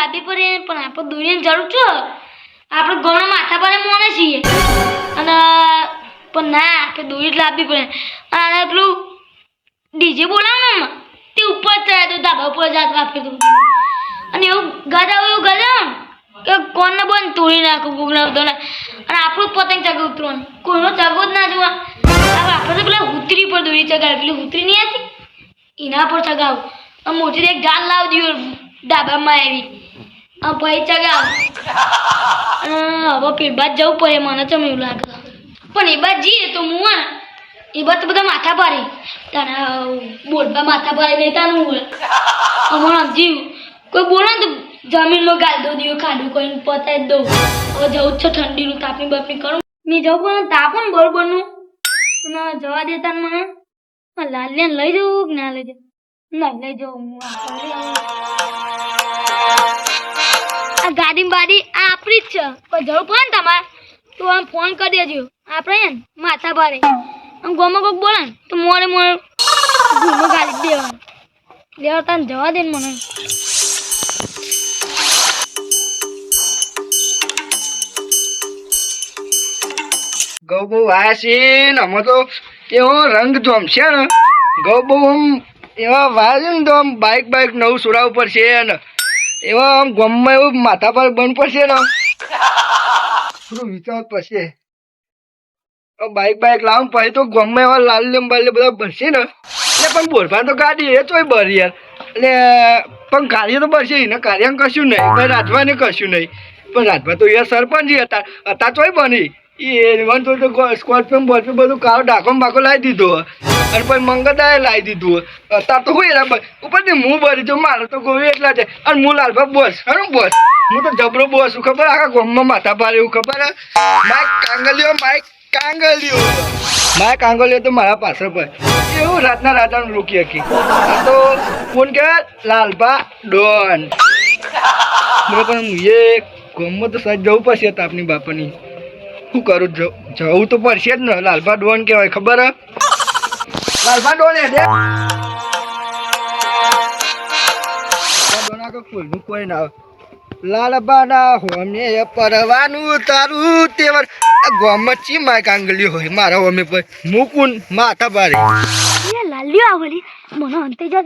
લાદી પડે પણ આપણે દોરીની જરૂર છે આપણે ઘણા માથા પર મોને છીએ. અને, પણ ના, આપણે દોરી લાવવી પડે. અને પેલું ડીજે બોલાવે ને તે ઉપર ચડ્યા તો ધાબા ઉપર જાત આપે તો અને એવું ગાજા એવું ગાજા કે કોણને બંધ તોડી નાખું ગુગલા તો અને આપણું પતંગ ચગે ઉતરવાનું. કોઈનો ચગો જ ના જોવા. આપણે તો પેલા હુતરી પર દોરી ચગાવે, પેલી હુતરી નહીં હતી? એના પર ચગાવું. મોટી એક જાલ લાવ દીયો ડાબામાં આવી. આ ભાઈ ચગાવ. હવે પેટ બાદ જવું પડે મને ચમ એવું લાગે. પણ એ બાદ જઈએ તો હું આ, એ બાદ તો બધા માથા પાડી તને બોલવા માથા પાડી લેતા નું બોલે અમારે જીવ. કોઈ બોલે તો જમીનમાં ગાલ દો દીવો ખાડું કરીને પતાવી દઉં. હવે જવું જ છે ઠંડીનું, તાપની બાપની કરું. મેં જવું પણ તાપ ને બરોબરનું. ના, જવા દેતા મને. લાલિયાને લઈ જવું કે ના લઈ જવું ના, લઈ જવું હું આ. આ ગાડી બાડી આ આપણી જ છે. કોઈ જરૂર પડે ને તમારે, તો આમ ફોન કરી દેજો. આપણે ને માથા ભારે. આમ ગોમાં કોક બોલે તો મોડે મોડે ઘૂમો ગાડી દેવાનું. લેવા તને જવા દે મને. ગૌ બહુ છે ને અમે તો એવો રંગ જોમશે ને. ગૌ બહુ એવા વાજન તો આમ બાઇક બાઇક નવું સુરા ઉપર છે ને. એવા આમ ગમમાં એવું માથા પર બંધ પડશે ને થોડું વિચાર પડશે. બાઇક બાઇક લાવ પછી તો ગમમાં એવા લાલ બાલ બધા ભરશે ને. એટલે પણ બોરફા તો ગાડી એ તોય બર યાર. એટલે, પણ કાર્ય તો ભરશે ને કાર્ય કશું નહીં. પણ રાજભાને કશું નહીં. પણ રાજભા તો યાર સરપંચ હતા. હતા તોય બની. એ વન તો સ્કોર્પિયો બોર્પિયો બધું કાળો ડાકો બાકો લાવી દીધો અને પછી મંગતાએ લાવી દીધું અત્યારે તો હું એના ઉપરથી હું ભરી છું મારે તો ગોવી એટલા છે. અને હું લાલભા બોસ હરું બોસ? હું તો જબરો બોસ છું, ખબર? આખા ગોમમાં માથા પારે એવું ખબર? માઇક કાંગલિયો માઇક કાંગલિયો માઇક કાંગલિયો તો મારા પાસે પર એવું રાતના રાજાનું રોકી આ તો કોણ કહેવાય? લાલભા ડોન. પણ એ ગામમાં તો સાજ જવું પડશે તાપની બાપાની. શું કરું? જવું તો પડશે જ ને. લાલભા ડોન કહેવાય, ખબર? લાલભા ડોન એ દે. લાલભા ડોન આગળ કોઈનું કોઈ ના આવે. લાલબાના હોમે પરવાનું તારું તેવર. આ ચી માય કાંગલી હોય? મારા હોમે પર મુકુન માથા બારે એ મને અંતે જા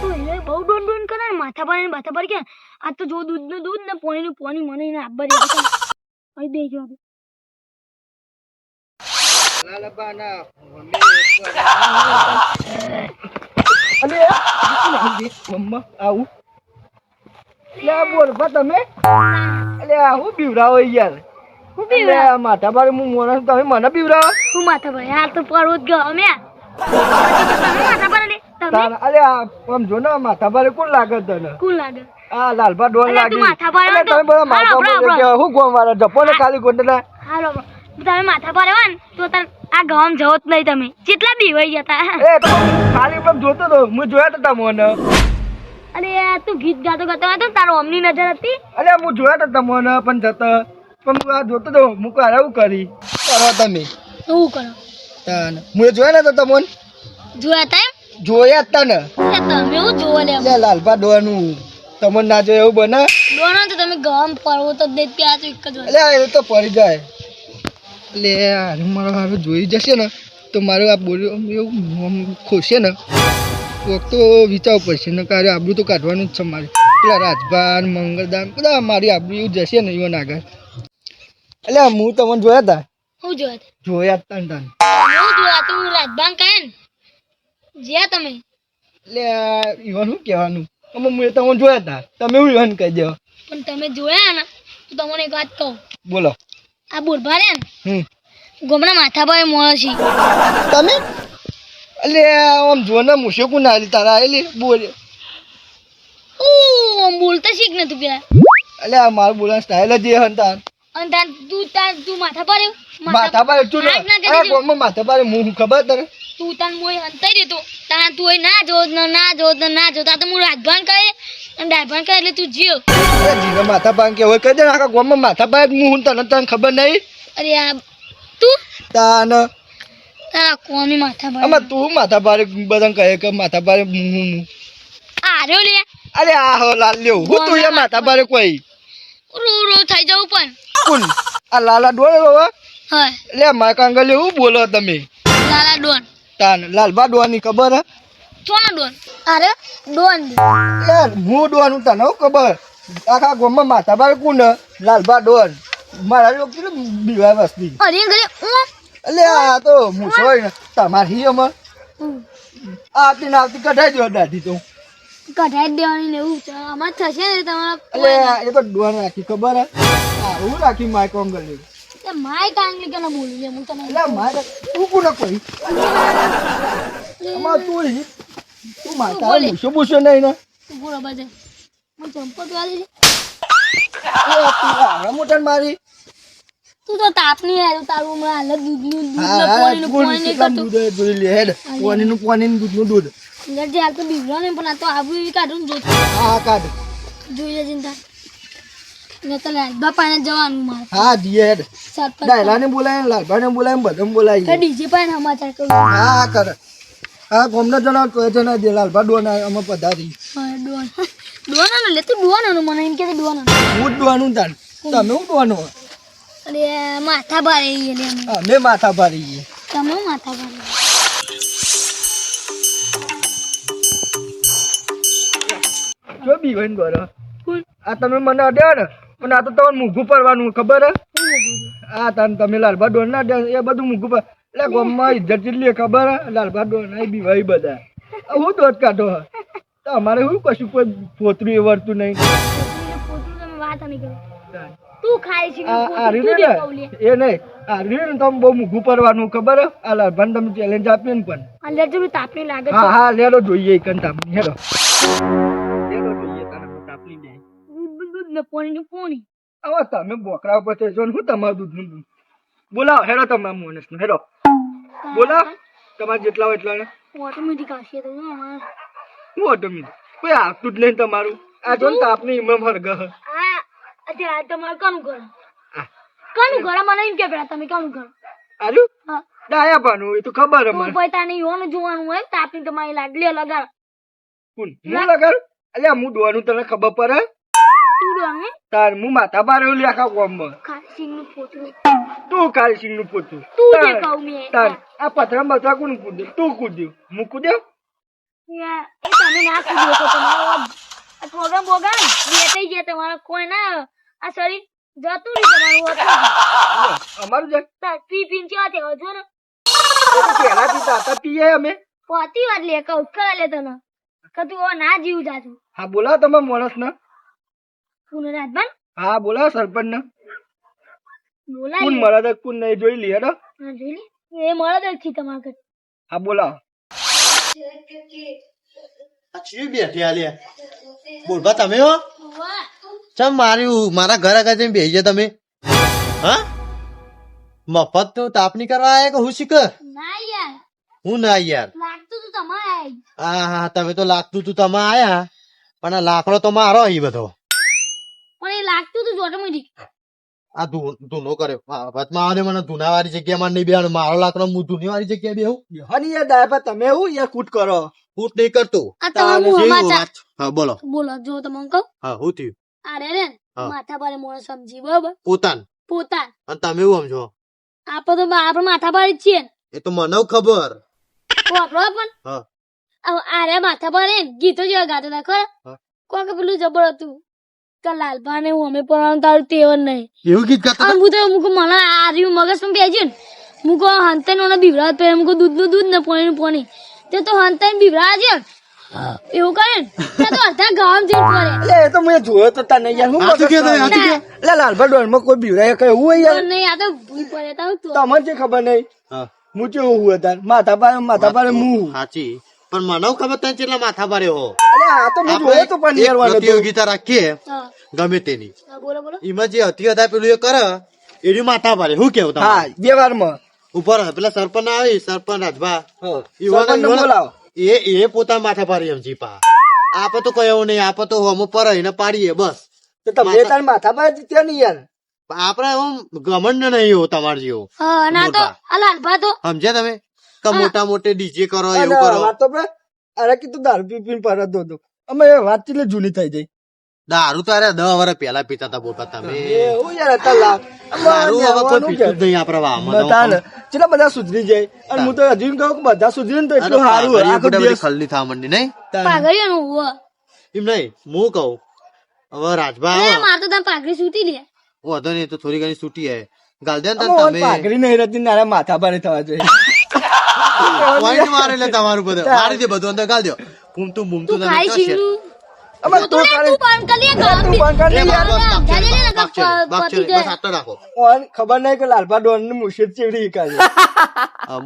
તો એને બહુ ડોન ડોન કરે ને. ને માથા કે આ તો જો દૂધનું દૂધ ને પોણી નું પોણી મને એને આબર તમે અલે આ હું બીવરાવો યાર હું માથા બારે હું મોણસ તમે મને બીવરાવો હું માથા ભાઈ હાલ તો પડવો જ ગયો અમે માથા તમે અલે આમ જો ને માથા બારે કોણ લાગે તને કોણ લાગે આ લાલભા ડોલ લાગી માથા ભારે અલે તો- તમે બધા માથા પર હું ગોમ વાળા જપો ને ખાલી ગોંડલા હાલો તમે માથા પર આવ્યા ને તો તાર આ ગામ જવો જ નહીં તમે. કેટલા બીવાઈ જતા એ તો ખાલી પણ જોતો તો હું જોયા હતા તમને અરે તું ગીત ગાતો ગાતો હતો તારો અમની નજર હતી? અરે હું જોયા તો તમને પણ જતો પણ હું આ જોતો તો હું કરે એવું કરી. કરો તમે. શું કરો? તાન. હું જોયા નતા તમને જોયા હતા જોયા હતા ને. તમે એવું જોવા લે લાલભા ડોવાનું તમને ના જોયા એવું બને? દોણો તો તમે ગામ ફરવો તો દે ત્યાં તો એક જ એટલે એ તો પડી જાય. એટલે મારો હવે જોઈ જશે ને તો મારું આ બોલ્યું એવું ખોશે ને કોક તો વિચારવું પડશે ને કારે આબરું તો કાઢવાનું જ છે મારે. પેલા રાજભાન મંગળદાન બધા મારી આબરું એવું જશે ને એવું આગળ. એટલે હું તમને જોયા હતા હું જોયા તા? જોયા હતા તન. હું જોયા તું રાજભાન કહે ને? જ્યાં તમે? એટલે ઈવન શું કહેવાનું? અમે મેં તમને જોયા હતા તમે એવું ઈવન કહી દેવા પણ તમે જોયા ને તો તમને એક વાત કહું. બોલો. આ બોલભા રે ને માથા પર મોળો છે. તમે? એટલે આમ જો ને કુ ના તારા આવેલી બોલ ઓ બોલતા શીખ ને તું પેલા. એટલે આ મારું બોલવાની સ્ટાઇલ જ એ હતા અને તાર તું તાર તું માથા પર માથા પર તું ના કરી ગોમમાં માથા પર હું ખબર તને? તું તાર મોય હંતાઈ દેતો તાર તું એ ના જો ના જો ના જો તા તો હું રાજભાન કહે અને ડાયભાન કહે એટલે તું જીવ. અરે જીને માથા કે હોય કહી દે આખા ગામમાં માથા પાન હું હું તને તને ખબર નહીં? અરે આ તું? તાન. તારા કોમી માથા પર આમાં તું માથા પારે બધા કહે કે માથા પારે હું હું હું. લે. અરે આ હો લાલ લ્યો હું તું એ માથા બારે કોઈ? રો રો થઈ જવું પણ. કુલ આ લાલા ડોળ બાબા? હા. લે મારા કાંગલે એવું બોલો તમે? લાલા ડોન. તાન લાલબા ડોની ખબર હે? ચોના ડોન. અરે ડોન. લે હું ડોવાનું તને હું ખબર? આખા ગોમમાં માથા બારે કોણ હે? લાલબા ડોન. મારા લોકો કેટલું બીવા વસ્તી. અરે એટલે આ તો મૂછો હોય ને. તમારી અમાર આવતી ને આવતી કઢાઈ દો દાઢી તો. કઢાઈ દેવાની ને એવું છે. અમાર થશે ને એટલે એ તો ડોન રાખી ખબર હા? હું રાખી માય કોંગલ તે માય કાંગલી કેને બોલું હું તને એટલે મારે તું કોને કોઈ અમાર તું. તું માતા. મૂછો બૂછો નહીં ને? બોલો બધે હું ચંપટ વાળી છે. એ તું આવડા મોટા ને મારી. તું તો તાપની આવ્યો તારું હમણાં જ દૂધનું દૂધ હા ને હા પાણીનું પાણી નહીં કરતું. જોઈ લે હેડ પાણીનું પાણીનું દૂધનું દૂધ. એટલે જે હાલ તો બીવડો ને પણ આ તો આવું એવી કાઢું જોતું હા કાઢ. જોઈ તો જવાનું મારે. હા જીએ હેડ. ડાયલાને બોલાય લાલભાને બોલાય બધાને બોલાય. ડીજે પાસે સમાચાર કરું. હા કરે. હા ગોમના જણાવ તો જણા દે લાલભા ડોના અમે પધારી ડોન ડોન લે તું ડોન મને એમ કે ડોન હું જ ડોવાનું તાન. તમે હું ડોનો અરે માથા ભારે લે અમે માથા ભારે ગઈએ તમે માથા ભારે જો બીવાઈને ગોરો. આ તમે મને અડ્યા ને પણ આ તો તમારે મૂઘું પડવાનું ખબર હે? આ તાન તમે લાલભા ડોન ના એ બધું મૂઘું પર એટલે ગામમાં ઇજ્જત જેટલી ખબર લાલભા ડોન બી ભાઈ બધા. હું દોત કાઢો તો અમારે શું કશું કોઈ પોતરું એ વળતું નહીં. પોતું તમે વાત નહીં કરો. તું ખાય છે આ આ રહ્યું ને એ નહીં. આ રહ્યું તમે બહુ મૂઘું પડવાનું ખબર આ લાલભાને તમે ચેલેન્જ આપી ને પણ. આ લે તાપની લાગે હા હા લેડો જોઈએ કન તાપની હેડો. લેડો જોઈએ તને તાપની દે દૂધ દૂધ ને પાણી ને પાણી. હવે તમે બોકરા ઉપર છે ને હું તમારું દૂધનું દૂધ. બોલાવો હેડો તમારા મોનસનું હેડો. બોલાવ તમારે જેટલા હોય એટલા ઓટોમેટિક આવશે તો જો હું ઓટોમેટિક કોઈ આવતું જ નહીં તમારું. આ જો ને તાપની ઇમમ હરગ આ તમારે કાનું કાનું મને એમ કે પેલા તમે કાનું કરો આર્યું હા. ડાયા પાનું એ તો ખબર અમારે. પછી તાને યોનું જોવાનું હોય તાપની તમારી લાગલી લગાડ હું લગાડ? અલ્યા હું દોવાનું તને ખબર પડે. તું ડોનું તાર હું માથા બાર એવું આખા ગામમાં ખાસી નું પોતું. તું કાળી નું પોતું. તું જે કહું મેં તાર આ પથરા બથરા કોણ કૂદ્યું? તું કૂદ્યું? હું કૂદ્યો? એ તમે ના કૂદો તો તમારો પ્રોગ્રામ બોગામ બેઠાઈ ગયા તમારો કોઈ ના. આ શરીર જતું નહીં તમારું અમારું પી પીને હજો ને. પહેલાથી પીએ અમે. પોતી વાત લે કહું કરે લે તને. કે તું ના જીવ જાતું હા બોલાવો તમે માણસ ને તું હા બોલાવો સરપંચ ને બોલાય. કોણ મળે તો કોણ નહીં જોઈ લઈએ હેડો. હા, જોઈ લે. એ મળે જ છે તમાર ઘરે. હા બોલાવો. ચીવી બેઠી આલ્યા બોલબા તમે હો? ચમ માર્યું મારા ઘર આગળ જઈને બેસી તમે. હા? મફત તું તાપની કરવા આયા કે હું શીખર? ના યાર. હું ના યાર. લાગતું તું તમારે હા હા તમે તો લાગતું તું તમારે આયા. પણ આ લાકડો તો મારો અહીં બધો. તું આ ધૂનો કર્યો. વચમાં આવે મને ધૂના વાળી જગ્યામાં નહીં બેવાનું મારો લાકડો હું ધૂની વાળી જગ્યા બેહું હની યાર દાયપા તમે હું યાર કૂટ કરો? કૂટ નહીં કરતો? હા બોલો. બોલો જો તમને કહું. હા હું થયું. અરે રે ને. માથા પર મોણ સમજી બરાબર? પોતાન. પોતા અને તમે એવું સમજો? આપણે તો આપણે માથા પર જ છીએ એ તો મને ખબર. આપણો પણ? હા. હવે આ રે માથા પર હે ગીતો જેવા ગાતો હતા ખરા. કોક પેલું જબર હતું? કે લાલભા ને અમે પણ તારું તેવર નહીં. એવું ગીત ગાતા હું તો મુકો મને આ રહ્યું મગજમાં બેસ્યું ને. મુકો હંતે ને બીવરાત પહેરે મુકો દૂધનું દૂધ ને પાણી નું તે તો હંતે બીવરા છે એવું કરે ને? તો અડધા ગામ જેવું પડે એટલે એ તો મેં જોયો તો તને યાર. હું મગજ કહેતો, ખાવાનું? હાચું કહેતો. એટલે લાલભા ડોનમાં કોઈ બીવરાય કઈ હોય યાર? નહીં આ તો ભૂલ પડે તો. તમને જે ખબર નહીં? હું. કેવું હું હતા માથા પારે માથા પારે મું સાચી પણ મને ખબર તને કેટલા માથા ભારે હો. અરે આ તો મેં જોયો તો પણ યાર વાળો તો. પ્રતિયોગિતા રાખીએ ગમે તેની. હા, બોલો બોલો. એમાં જે હતી હતા પેલું એ કરે એની માથા ભારે શું કેવું હા તમારે બે વારમાં. ઉપર પેલા સરપંચ આવી સરપંચ રાજભા. એ એ પોતા માથા ભારે એમ જીપા. આપે તો કયો નહીં આપે તો હોમ પર એને પાડીએ બસ. તો તમે તાર માથા પારે જીત્યા નહીં યાર. આપડે એમ ગમંડ નહીં હો તમારે જેવો. હા અને આ તો મોટા. આ લાલભા તો સમજ્યા તમે? કે મોટા મોટે ડીજે કરો એવું કરો? તો અરે કીધું દારૂ પી પીને પર દો દો. અમે એ વાત એટલે જૂની થઈ જઈ દારૂ તો અરે દસ વર્ષ પેલા પીતા હતા બોટા તમે. એવું યાર હતા દારૂ હવે કોઈ પીતું જ નહીં આપણા વાવમાં. ચેટલા બધા સુધરી જાય. અને હું તો હજુ કહું કે બધા સુધરી ને તો એટલું સારું આખો દિવસ ખલ્લી થવા માંડી નહીં પાઘડીઓનું હોવ. એમ નહીં હું કહું હવે રાજભા. એ મારે તો તમે પાઘડી સૂટી લે વાંધો નહીં તો થોડી ઘણી સૂટી હે. ગાલ દે ને તમે. પાઘડી નહીં રહેતી નાના માથા ભારે થવા જોઈએ. પોઈન્ટ મારે લે તમારું બધું. મારી દે બધું અંદર ગાળ દો. ફૂમતું બૂમતું તું ખાઈ છે. અમે તો કરી લે તું કરી લે. યાર. બસ, રાખો. ઓન ખબર નહીં કે લાલપા ડોનની મુશીદ ચેવડી હિકાય આ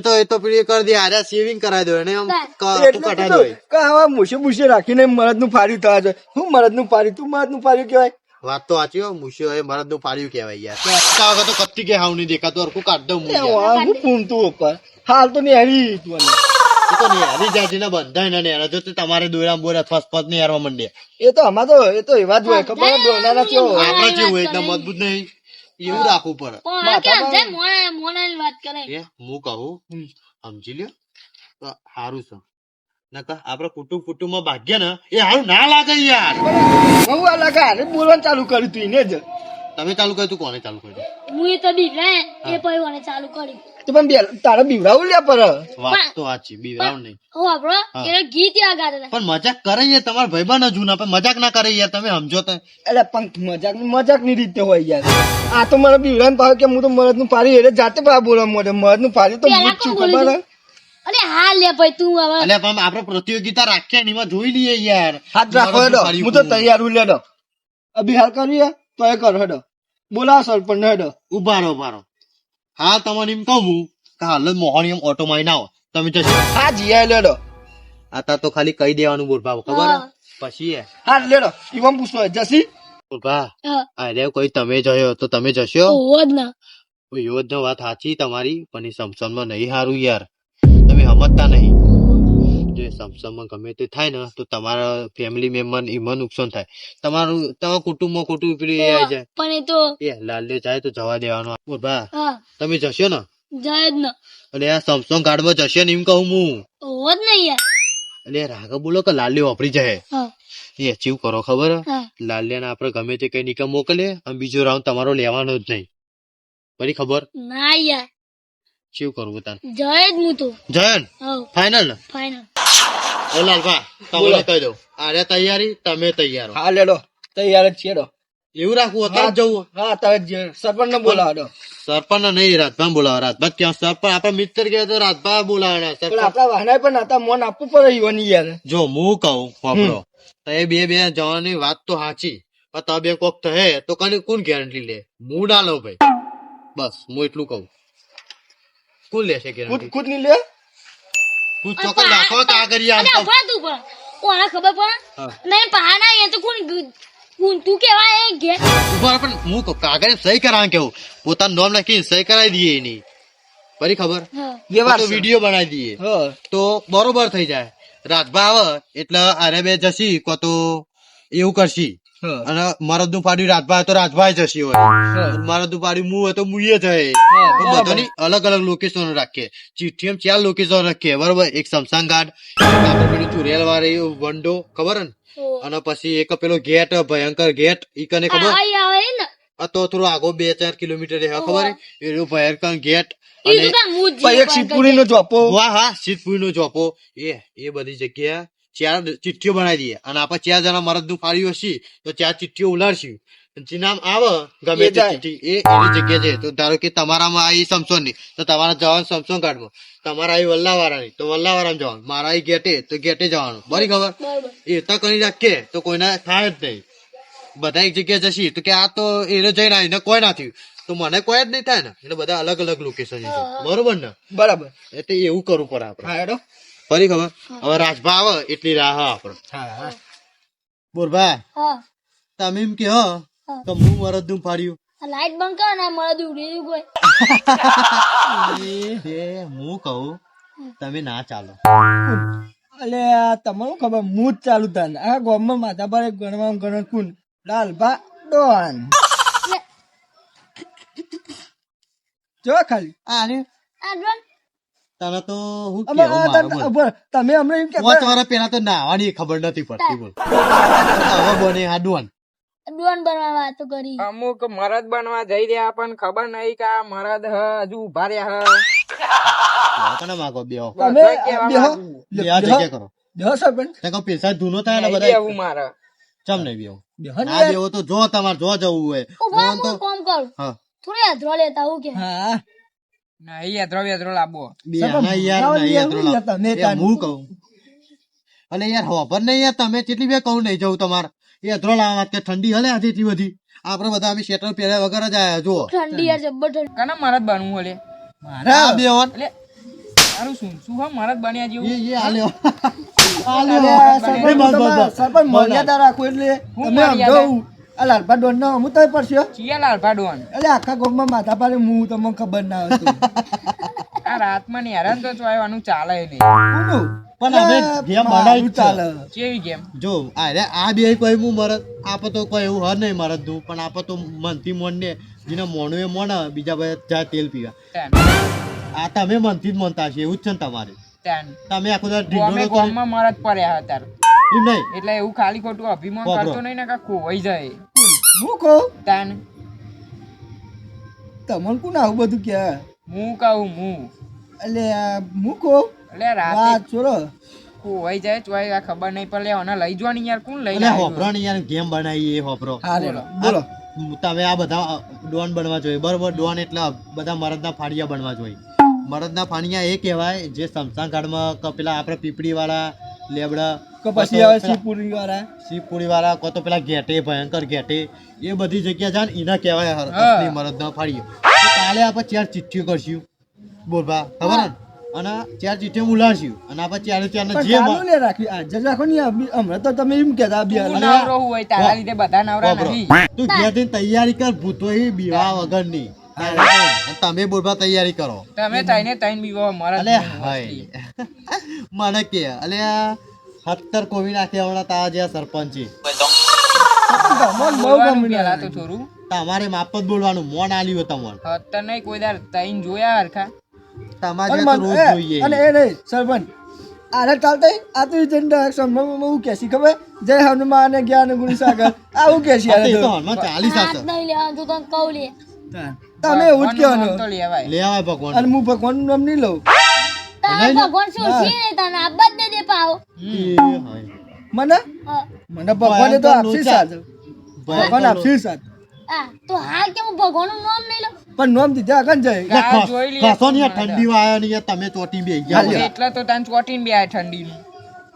તો એ તો પેલી કરી દે આરે સેવિંગ કરાવી દો એને આમ ક- એટલે કટા કીધું દો કે હવે મુશે મુશે રાખીને મરદનું ફાર્યું થવા જોઈએ. હું મરદનું ફાર્યું? તું મરદનું ફાર્યું કેવાય વાત તો સાચી હોય મૂછ્યો એ મરદનું પાડ્યું કેવાય યાર કા વગર તો કત્તી કે હાવ નહીં દેખાતું હરખું કાઢ દઉં હું પૂમતું ઉપર. હાલ તો હરી બંધાય ને જો તમારે દોરા બોરા ફસફસ નહીં હારવા માંડે. એ તો તો એ તો એવા જ હોય ખબર ડોનાના કેવો આપણે જેવું હોય એકદમ મજબૂત નહીં. એવું રાખવું પડે હું કહું સમજી લ્યો? તો સારું છે. નકર આપડે કુટુંબ કુટુંબમાં ભાગ્ય ને એ સારું ના લાગે યાર. બહુ આ લાગે હારે બોલવાનું ચાલુ કર્યું તું એને જ. તમે ચાલુ કર્યું તું કોને ચાલુ કર્યું? હું એ તો બીવરાય એ પછી મને ચાલુ કરી તો પણ બે- તારે બીવડાવું લ્યા પર. વાત તો સાચી બીવરાવ નહીં. હો આપણો એનો ગીત યાદ આવે પણ મજાક કરે યાર તમારા ભાઈબંધ જૂના પણ મજાક ના કરે યાર તમે સમજો તો. એટલે પણ મજાક મજાકની રીતે હોય યાર. આ તો મને બીવડાને પાડે કે હું તો મરદનું પાડી એટલે જાતે પા બોલવા મળે મરદનું પાડી તો હું છું ખબર? અરે હા લે ભાઈ તું હવે એટલે પણ આપણે પ્રતિયોગિતા રાખીએ ને એમાં જોઈ લઈએ યાર. હાથ રાખો હેડો. હું તો તૈયાર હું લેડો અભી હાલ કરીએ તો એ કરો હેડો. બોલા સરપંચ હેડો. ઊભા રહો ઊભા રહો. હા તમને એમ કહું કે હાલ જ મોહણી એમ ઓટો માં આવો. તમે જશો હા જીયા લેડો આ તા તો ખાલી કહી દેવાનું બોલભા ખબર પછી હા લેડો ઈવમ પૂછો જસી બોલભા હા. અરે કોઈ તમે જયો તો તમે જશો. ઓવો જ ના. યોજના વાત સાચી તમારી પણ એ સમસમમાં નહીં સારું યાર. તમે સમજતા નહીં. જો સમસમમાં ગમે તે થાય ને તો તમારા ફેમિલી મેમ્બર એમાં નુકસાન થાય. તમારું તમારા કુટુંબમાં ખોટું પેલું એ આવી જાય. પણ એ તો એ લાલ્યો જાય તો જવા દેવાનો. હા. તમે જશો ને? જાય જ ને. અને આ સમસંગ કાર્ડમાં જશે ને એમ કહું હું. ઓવો જ નહીં યાર. એટલે રાઘવ બોલો કે લાલ્યો વાપરી જાય. એ અચીવ કરો ખબર? લાલ્યાને આપણે ગમે તે કઈ નિકમ મોકલે અને બીજો રાઉન્ડ તમારો લેવાનો જ નહીં. બરી ખબર? ના યાર. ચીવ કરવું તાન જાય જ હું તો જયન ફાઈનલ ફાઈનલ ઓ લાલભા તમને કહી દઉં આરે તૈયારી તમે તૈયાર. હા લેડો તૈયાર જ છીએ એવું રાખવું અત્યારે જવું. હા તમે સરપંચ ને બોલાવો સરપંચ નહીં રાતભા બોલાવો. રાતભા ક્યાં સરપંચ આપણા મિત્ર કે તો રાતભા બોલાવાના સરપંચ આપડા વાહના પણ હતા મોન આપવું પડે યુવાની યાર. જો હું કહું વાપરો. તો એ બે બે જવાની વાત તો સાચી. પણ તમે બે કોક થહે તો કને કોણ ગેરંટી લે? હું ના લઉં ભાઈ. બસ હું એટલું કહું. કોણ લેશે ગેરંટી ખુદની લે? તું ચોક્કસ રાખો તો આ કરી આમ તો. ઊભા તું પણ. ઓને ખબર પણ? નહીં પહાના એ તો કોણ કોણ તું કેવા એ ઘેર? ઊભા પણ હું કાગળ સહી કરા કેવું પોતાનું નામ નાખીને સહી કરાવી દઈએ એની. પરી ખબર? એ વ્યવહાર તો છે. વીડિયો બનાવી દઈએ. તો બરોબર થઈ જાય. રાજભા આવે એટલે અરે બે જશી કો તો એવું કરશી. અને મારો દુ રાજભાઈ રાજભા હોય તો રાજભાઈ જશી હોય. હા. મારો દુ પાડ્યું હોય તો મુએ જાય હા. બધાની અલગ અલગ લોકેશન રાખીએ ચિઠ્ઠી ચાર લોકેશન રાખીએ બરોબર? એક સમસાન ઘાટ પેલું ચુરેલ વાળી વંડો. ખબર ને? અને પછી એક પેલો ગેટ ભયંકર ગેટ. ઈ કને ખબર? ને. આ તો થોડું આગો બે ચાર કિલોમીટર રહે. ખબર હે? એનું ભયંકર ગેટ અને મું એક સિદ્ધપુરી શિવપુરી નો ચોપો વાહ હા સિદ્ધપુરી નો ચોપો એ એ બધી જગ્યા ચાર ચિઠ્ઠીઓ બનાવી દઈએ. અને આપણે ચાર જણા મરદનું ફાળ્યું હશે તો ચાર ચિઠ્ઠીઓ ઉલાડશું નામ આવે ગમે તે ચિઠ્ઠી એ એની જગ્યા છે તો ધારો કે તમારામાં આવી સમસોનની તો તમારા જવાનું સમસોન ગાર્ડમાં તમારા આવી વલ્લાવાળાની તો વલ્લાવાળા જવાનું. મારા આવી ગેટે તો ગેટે જવાનું. બરી ખબર? બરોબર. એ તો કરી રાખીએ તો કોઈના થાય જ નહીં. બધા એક જગ્યાએ જશી. તો કે આ તો એને જઈને આવીને કોઈ ના થયું. તો મને કોઈ જ નહીં થાય ને. એટલે બધા અલગ અલગ લોકેશન બરોબર ને? બરાબર. એટલે એવું કરવું પડે આપણે. હા ફરી ખબર? હવે રાજભા આવે એટલી રાહ આપણે બોરભા તમે એમ કે તો હું મરદનું ફાડ્યું. લાઈટ બંધ કર ને મરદ ઉડી કોઈ. એ હું કહું તમે ના ચાલો. અલે આ તમારું ખબર હું જ ચાલુ થાય આ ગામમાં માથા પર ગણવા ગણ કુન લાલ ભા ડોન જો ખાલી. આને આ ડ્રોન તને તો હું. તમે અમને એમ પાંચ કહેતા વર્ષ પેલા તો નાવાની ખબર નથી પડતી બોલ. હવે બને આ ડોન. ડોન બનવા વાતો કરી. અમુક મરદ બનવા જઈ રહ્યા પણ ખબર નહીં કે આ મરદ હજુ ઊભા રહ્યા હ. કને માગો બેહો. તમે બધોય બેહો. બે આ જગ્યા કરો. બેહો સરપંચ. તે કહો પૈસા ધૂનો થાય ને બધા બેહવું મારે. ચમ નહીં બેહો. બેહો તો જો તમારે જો જવું હોય. ઊભા ફોન તો હું કોમ કરું. હા. થોડી અધરો લેતા હું કે. હા. બે ના યાર હું. હું કહું. અને યાર હોબર નહીં યાર તમે કેટલી બે કહું નહીં જવું તમારે. એ અધરો લાવવા કે ઠંડી હલે આજે એટલી બધી? આપણે બધા અમે શેટર પહેર્યા વગર જ આયા જો ઠંડી યાર જબ્બર ઠંડી. કના મરદ બનવું હલે. મારા આ બે એટલે તારું શું શું હ જ બાન્યા જેવું? એ એ આલ્યો આલ્યો સરપંચ મર્યાદા રાખો એટલે હું તમે? જોઉં આ લાલપા ડોન નો હું તોય પડશે ચિયા લાલ ડોન. એટલે આખા ગામમાં માથા પાડે હું તમને ખબર ના હતી આ રાતમાં ની હેરાન તો ચોયવાનું ચાલે નહીં. કોનું? પણ હવે ગેમ બનાવી ચાલે. કેવી ગેમ? જો અરે આ બે કોઈ હું મરત આપ તો કોઈ એવું હર નહીં મરતનું પણ આપ તો મનથી મોન ને જેને મોણું એ મોણ બીજા બધા ચા તેલ પીવા. આ તમે મનથી જ મનતા છે એવું જ છે ને તમારે. તમે આખો ગોમમાં મરદ પડ્યા હતા. એમ નહીં. એટલે એવું ખાલી ખોટું અભિમાન. કરતો નહીં ને કા ખોવાઈ જાય. હું કહું તાન. તમને કોણ આવું બધું કે? હું કહું હું. એટલે હું કહું એટલે રાત છોરો છોડો. જાય ચોય આ ખબર નહીં પડે. લેવાના લઈ જવાની યાર કોણ લઈ એટલે હોપરો ને યાર ગેમ બનાવી એ હોપરો બોલો. બોલો. તમે આ બધા ડોન બનવા જોઈએ. બરોબર ડોન એટલે બધા મરદના ફાડિયા બનવા જોઈએ. મરદના ફાણિયા એ કહેવાય જે શમશાન ઘાટમાં પેલા આપણે પીપળી વાળા લેબડા કે પછી આવે શિવપુરી વાળા શિવપુરી વાળા કો તો પેલા ઘેટે ભયંકર ઘેટે. એ બધી જગ્યા જાય ને એના કહેવાય હર- હા. ન ફાડીએ કાલે આપણે ચાર ચિઠ્ઠીઓ કરશું. બોલ ભા ખબર ને? અને ચાર ચિઠ્ઠીઓ ઉલાડશું અને આપણે ચારે ચાર ને જે ને રાખવી આજે જ રાખો ને હમણાં તો તમે એમ કહેતા બી તું હોય તારા લીધે બધા નવરા નથી. તું ઘેર જઈને તૈયારી કર ભૂતો બીવા વગરની. અને તમે બોલવા તૈયારી કરો. તમે તાઈને તાઈન બીવો મારા અલે હાય. મને કે અલે આ કોવી નાખી હમણાં તા જે સરપંચ. તમારે માપ જ બોલવાનું મોન આલ્યું તમારે અત્યારે નહીં કોઈ દાર તાઈન જોયા હરખા. તમારે રોજ જોઈએ. અને એ નહીં સરપંચ. આને ચાલતા આ તો એજન્ડા સમજાવવામાં હું કહેશી ખબર? જય હનુમાન જ્ઞાન ગુણ સાગર. આવું કહેશી આ તો. હનુમાન ચાલીસ હાથ નહીં લેવાનું તું કહું લે. તમે એવું જ ભગવાનનું નામ તો કહેવાનું લેવાય ભગવાન અને હું ભગવાનનું નામ નહીં લઉં. તારા ભગવાન શું છે તને? આબા જ દે દે પાવ મને? મને ભગવાને તો આપશી સાથ. ભગવાન આપશી સાથ. તો હાલ કે હું ભગવાનનું નામ નહીં લઉં? પણ નામ દીધા આગળ જાય. લે, આ ખસ- જોઈ લઈએ ખસો ને ઠંડી વાયો ને તમે ચોટી બે ગયા. એટલે તો તને ચોટી બે ઠંડીનું.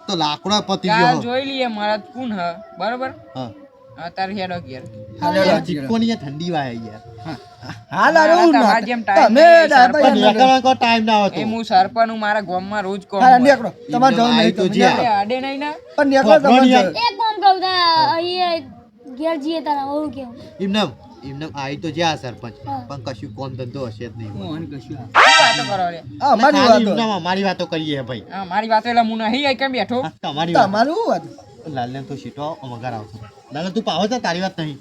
તો લાકડા પતી ગયો. જોઈ લઈએ મારા કુન હ. બરોબર? હા. હેડો ની યાર ઠંડી વાય યાર. હાલ આરે હું ના- તમે ડાબા પણ યાર ના- ટાઈમ ના હતો હું સરપંચ હું મારા ગામમાં રોજ કોમ હા, નીકળો. તમારે જવું નહીં તો તમે જ્યાં. નીકળો. એ અડે નહીં ને. પણ નીકળો ભગવાન તમે યાર. જવું. એક કોમ કહું તા અહીંયા ઘેર જઈએ તારા હું. કેવું એમને એમને આવી તો જ્યાં સરપંચ. પણ કશું કોમ ધંધો હશે જ નહીં. મારી વાતો કરો લે આ અમારી ખાલી વાતો. એમનામાં અમારી વાતો કરીએ ભાઈ. મારી વાતો એટલે હું નહીં કેમ બેઠો? તમારી વાત. તમારું લાલને તો સીટો મગર આવતો. લાલ તું પાવો તારી વાત નહીં.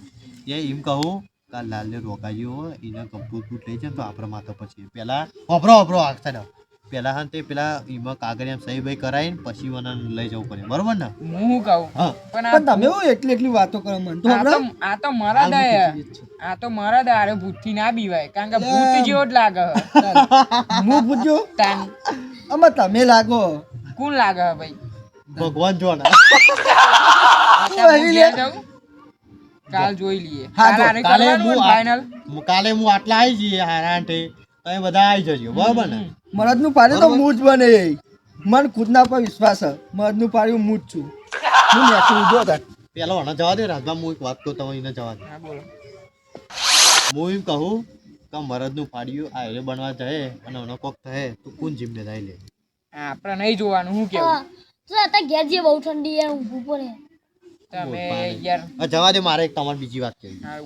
એ એમ કહું કે લાલને રોગાયો હોય એને કમ્પૂટ બૂટ લઈ જાય તો આપણે માથા પછી પેલા વાપરો વાપરો આખતા ને પેલા હા તે પેલા એમાં કાગળ એમ સહી ભાઈ કરાવીને પછી મને લઈ જવું પડે બરોબર ને હું શું કહું પણ તમે એટલી એકલી વાતો કરો મને તો આ તો મારા હે. આ તો મારા હે. અરે ભૂતથી ના બીવાય કારણ કે ભૂત જેવો જ લાગે હે. હું પૂછ્યો તાન અમે તમે લાગો કોણ લાગે ભાઈ ભગવાન જો ને કાલ જોઈ લઈએ. હા, કાલ જો, હું ફાઇનલ કાલે હું આટલા આવી જઈએ હારાંઠે તમે બધા આવી જજો બરાબર ને? મરદનું પાડે તો મૂજ બને મન ખુદના પર વિશ્વાસ છે. મરદનું પાડ્યું મૂજ છું. હું નેચું ઊભો હતા પેલો એને જવા દે રાજભા હું એક વાત કહું તમે એને જવા દે. બોલો. હું એમ કહું કે મરદનું પાડ્યું આ એ બનવા જાય અને એનો કોક થાય તો કોણ જાય લે? આપણે નહીં જોવાનું હું કેવું? તો અત્યારે ઘેર જે બહુ ઠંડી યાર ઊંઘવું પડે તમે યાર. જવા દે મારે એક તમારી બીજી વાત કરવી હા,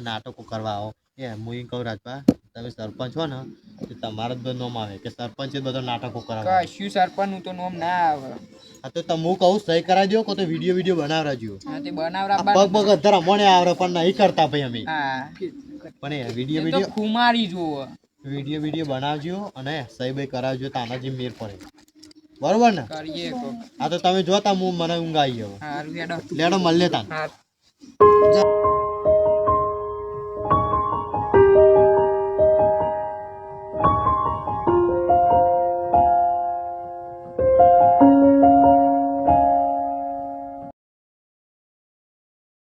નાટકો કરવા આવો. એ હું કહું રાજભા તમે સરપંચ છો ને તો તમારે જ બધું નામ આવે. કે સરપંચ જ બધો નાટકો કરાવે. કશું સરપંચનું તો નોમ ના આવે. હા તો તમે હું કહું સહી કરાવી દો કો તો વીડિયો વીડિયો બનાવરાજો. હા તે બનાવરા પગ પગ અધર મને આવડે પણ નહીં કરતા ભાઈ અમે. હા. પણ એ વીડિયો વીડિયો ખુમારી જોવો વીડિયો વીડિયો બનાવજો અને સહી ભાઈ કરાવજો તાનાજી મેર પડે. બરોબર ને? આ તો તમે જોતા હું મને ઊંઘ આવી ગયો લેડો મળીએ તાન.